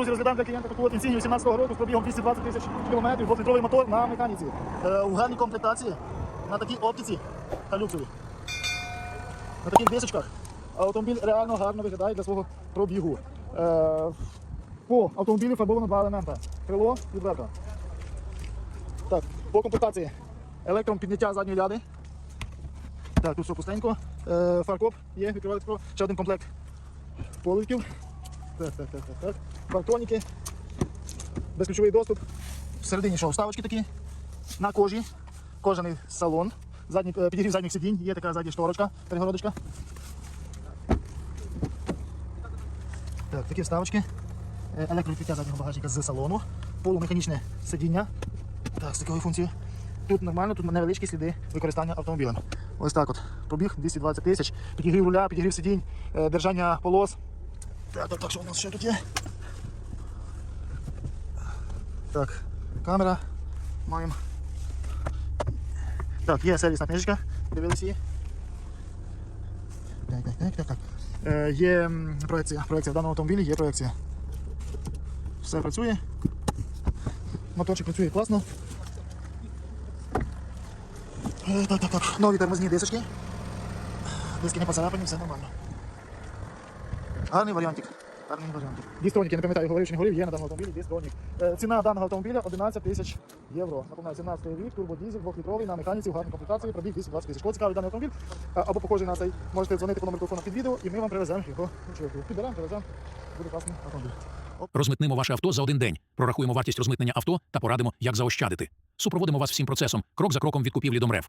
друзі, розглядаємо для клієнта таку от інсігнію 18 року з пробігом 220 тисяч кілометрів, двохлітровий мотор на механіці. Е, у гарній комплектації, на такій оптиці та люксові. На таких дисочках. Автомобіль реально гарно виглядає для свого пробігу. Е, по автомобілю фарбовано два елемента. Крило і дверка. Так, по комплектації. Електром підняття задньої ляди. Так, тут все пустенько. Е, фаркоп є, відкривати скло. Ще один комплект поликів. Так, так, так, так, так. Фартоніки. Безключовий доступ. Всередині що, вставочки такі. На кожі. Кожаний салон. Задній, е, підігрів задніх сидінь. Є така задня шторочка, перегородочка. Так, такі вставочки. Е, Електровідкриття заднього багажника з салону. Полумеханічне сидіння. Так, з такою функцією. Тут нормально, тут невеличкі сліди використання автомобілем. Ось так от. Пробіг 220 тисяч. Підігрів руля, підігрів сидінь, е, держання полос. Так, так, так, що у нас ще тут є? Так, камера. Маємо. Так, є сервісна книжечка. Дивились її. Так, так, так, так, так. Е, є проекція. Проекція в даному автомобілі є проекція. Все працює. Моторчик працює класно. Е, Так, так, так. Нові тормозні дисочки. Диски не поцарапані, все нормально. Гарний варіантик. Гарний варіантик. Дістронік, я не пам'ятаю, говорив чи не говорив, є на даному автомобілі дістронік. Е, ціна даного автомобіля 11 тисяч євро. Напоминаю, 17 рік, турбодізель, 2-літровий, на механіці, в гарній комплектації, пробіг 220 тисяч. Кого цікавий даний автомобіль, е, або похожий на цей, можете дзвонити по номеру телефону під відео, і ми вам привеземо його. Підберемо, привеземо. Буде класний автомобіль. Розмитнимо ваше авто за один день. Прорахуємо вартість розмитнення авто та порадимо, як заощадити. Супроводимо вас всім процесом, крок за кроком від купівлі до МРЕВ.